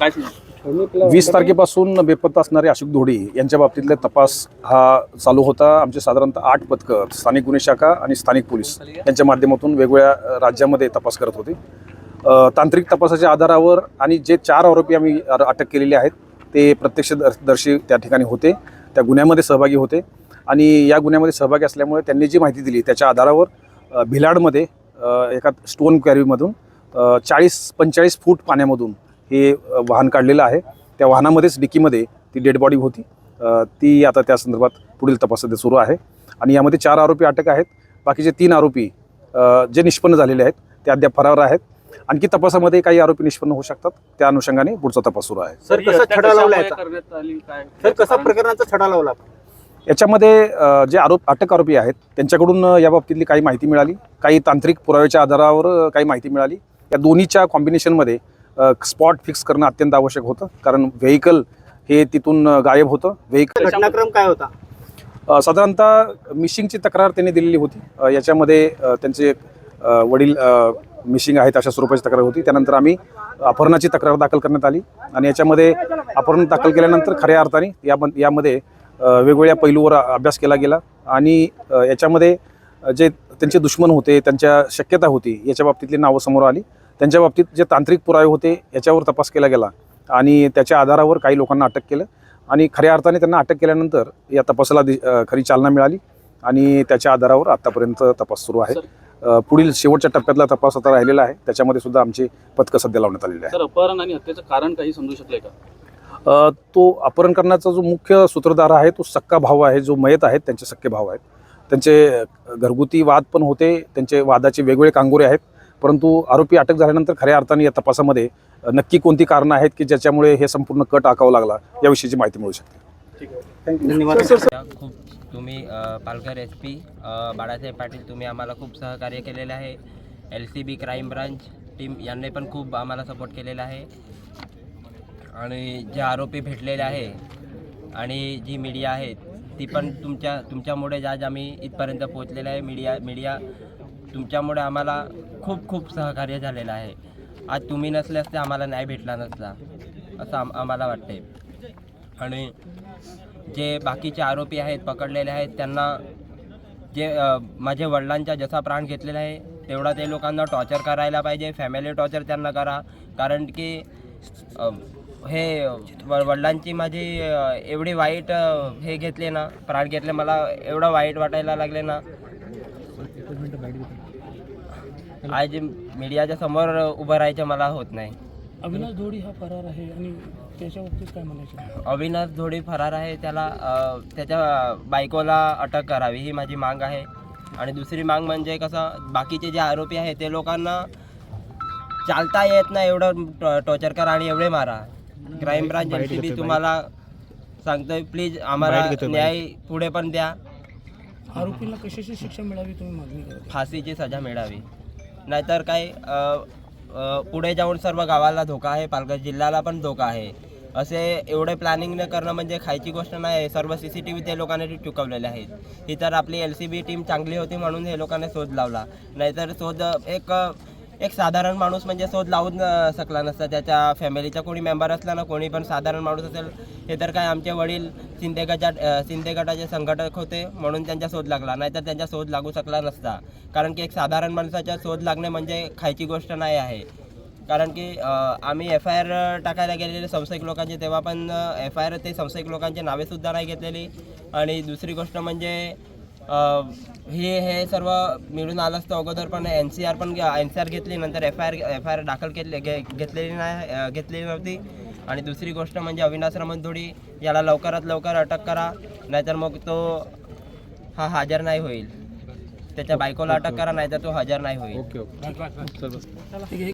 काय? वीस तारखेपासून बेपत्ता असणारे अशोक धोडी यांच्या बाबतीतले तपास हा चालू होता आमचे साधारणतः आठ पथकं स्थानिक गुन्हे शाखा आणि स्थानिक पोलीस यांच्या माध्यमातून वेगवेगळ्या राज्यामध्ये तपास करत होते तांत्रिक तपासाच्या आधारावर आणि जे चार आरोपी आम्ही अटक केलेले आहेत ते प्रत्यक्षदर्शी त्या ठिकाणी होते त्या गुन्ह्यामध्ये सहभागी होते आणि या गुन्ह्यामध्ये सहभागी असल्यामुळे त्यांनी जी माहिती दिली त्याच्या आधारावर भिलाडमध्ये एका स्टोन क्वॅरीमधून चाळीस पंचेचाळीस फूट पाण्यामधून हे वाहन काढलेलं आहे. त्या वाहनामध्येच डिकीमध्ये ती डेड बॉडी होती. ती आता त्या संदर्भात पुढील तपास सध्या सुरू आहे. आणि यामध्ये चार आरोपी अटक आहेत. बाकीचे तीन आरोपी जे निष्पन्न झालेले आहेत ते अद्याप फरार आहेत. आणखी तपासामध्ये काही आरोपी निष्पन्न होऊ शकतात. त्या अनुषंगाने पुढचा तपास सुरू आहे. सर ही कसा छडा लावला सर कसा कारण- प्रकरणाचा छडा लावला? याच्यामध्ये जे आरोप अटक आरोपी आहेत त्यांच्याकडून अ, या बाबतीतली काही माहिती मिळाली. काही तांत्रिक पुराव्याच्या आधारावर काही माहिती मिळाली. या दोन्हीच्या कॉम्बिनेशनमध्ये स्पॉट फिक्स करणं अत्यंत आवश्यक होतं. कारण व्हेकल हे तिथून गायब होतं. व्हेकल घटनाक्रम काय होता? साधारणतः मिशिंगची तक्रार त्यांनी दिलेली होती. याच्यामध्ये त्यांचे वडील मिशिंग आहेत अशा स्वरूपाची तक्रार होती. त्यानंतर आम्ही अपहरणाची तक्रार दाखल करण्यात आली आणि याच्यामध्ये अपहरण दाखल केल्यानंतर खऱ्या अर्थाने या यामध्ये वेगवेगळ्या पैलूवर अभ्यास केला गेला आणि याच्यामध्ये जे त्यांचे दुश्मन होते त्यांच्या शक्यता होती याच्या बाबतीतली नावं समोर आली. त्यांच्या बाबतीत जे तांत्रिक पुरावे होते याच्यावर तपास केला गेला आणि त्याच्या आधारावर काही लोकांना अटक केलं आणि खऱ्या अर्थाने त्यांना अटक केल्यानंतर या तपासाला दि- खरी चालना मिळाली आणि त्याच्या आधारावर आतापर्यंत तपास सुरू आहे. पुढील शेवटच्या टप्प्यातला तपास आता राहिलेला आहे. त्याच्यामध्ये सुद्धा आमची पथकं सध्या लावण्यात आलेली आहे अपहरण आणि हत्येचं कारण काही समजू शकलंय का? तो अपहरण करण्याचा जो मुख्य सूत्रधार आहे तो सक्का भाऊ आहे जो मयत आहेत त्यांचे सक्के भाऊ आहेत. त्यांचे घरगुती वाद पण होते त्यांचे वादाचे वेगवेगळे कांगोरे आहेत. परंतु आरोपी अटक झाल्यानंतर खऱ्या अर्थाने या तपासामध्ये नक्की कोणती कारणं आहेत की ज्याच्यामुळे हे संपूर्ण कट आकावं लागला याविषयीची माहिती मिळू शकते. धन्यवाद. खूप तुम्ही पालघर एस पी बाळासाहेब पाटील तुम्ही आम्हाला खूप सहकार्य केलेलं आहे. L C B crime branch team यांनी पण खूप आम्हाला सपोर्ट केलेला आहे. आणि जे आरोपी भेटलेले आहे आणि जी मीडिया आहे ती पण तुमच्या तुमच्यामुळे आज आम्ही इथपर्यंत पोहोचलेलं आहे. मीडिया मीडिया तुमच्यामुळे आम्हाला खूप खूप सहकार्य झालेलं आहे. आज तुम्ही नसल्यास ते आम्हाला नाही भेटला नसता असं आम आम्हाला वाटते आणि जे बाकीचे आरोपी आहेत पकडलेले आहेत त्यांना जे माझ्या वडिलांचा जसा प्राण घेतलेला आहे तेवढा ते लोकांना टॉर्चर करायला पाहिजे फॅमिली टॉर्चर त्यांना करा. कारण की हे व- वडिलांची माझी एवढी वाईट हे घेतले ना प्राण घेतले मला एवढं वाईट वाटायला लागले ना आज मीडियाच्या समोर उभं राहायचं मला होत नाही. अविनाश धोडी हा फरार आहे आणि त्याच्या बाबतीत काय म्हणायचं? अविनाश धोडी फरार आहे त्याला त्याच्या बायकोला अटक करावी ही माझी मांग आहे. आणि दुसरी मांग म्हणजे कसं बाकीचे जे आरोपी आहेत ते लोकांना चालता येत नाही एवढं टॉ- टॉर्चर करा आणि एवढे मारा. Crime branch L C B तुम्हाला सांगतोय प्लीज आम्हाला न्याय पुढे पण द्या. आरोपींना कशाची शिक्षा मिळावी तुम्ही मागणी करता? फाशीची सजा मिळावी. नाहीतर काय पुढे जाऊन सर्व गावाला धोका आहे पालघर जिल्ह्याला पण धोका आहे. असे एवढे प्लॅनिंग न करणं म्हणजे खायची गोष्ट नाही आहे. सर्व सी सी टी व्ही ते लोकांनी चुकवलेले आहेत. ही तर आपली एल सी बी टीम चांगली होती म्हणून हे लोकांनी शोध लावला. नाहीतर शोध एक एक साधारण माणूस म्हणजे शोध लावून शकला नसता. त्याच्या फॅमिलीचा कोणी मेंबर असला ना कोणी पण साधारण माणूस असेल हे तर काय आमचे वडील शिंदे गटाच्या शिंदे गटाचे संघटक होते म्हणून त्यांचा शोध लागला. नाहीतर त्यांचा शोध लागू शकला नसता. कारण की एक साधारण माणसाचा शोध लागणे म्हणजे खायची गोष्ट नाही आहे. कारण की आम्ही एफ आय आर टाकायला गेलेले संशयिक लोकांचे तेव्हा पण एफ आय आर ते संशयिक लोकांचे नावेसुद्धा नाही घेतलेली. आणि दुसरी गोष्ट म्हणजे हे हे सर्व मिळून आलं असतं अगोदर पण एन सी आर पण एन सी आर घेतली नंतर F I R F I R दाखल केली घे घेतलेली नाही घेतलेली नव्हती. आणि दुसरी गोष्ट म्हणजे अविनाश रमणधोडी याला लवकरात लवकर अटक करा नाहीतर मग तो हा हजर नाही होईल. त्याच्या बायकोला अटक करा नाहीतर तो हजर नाही होईल.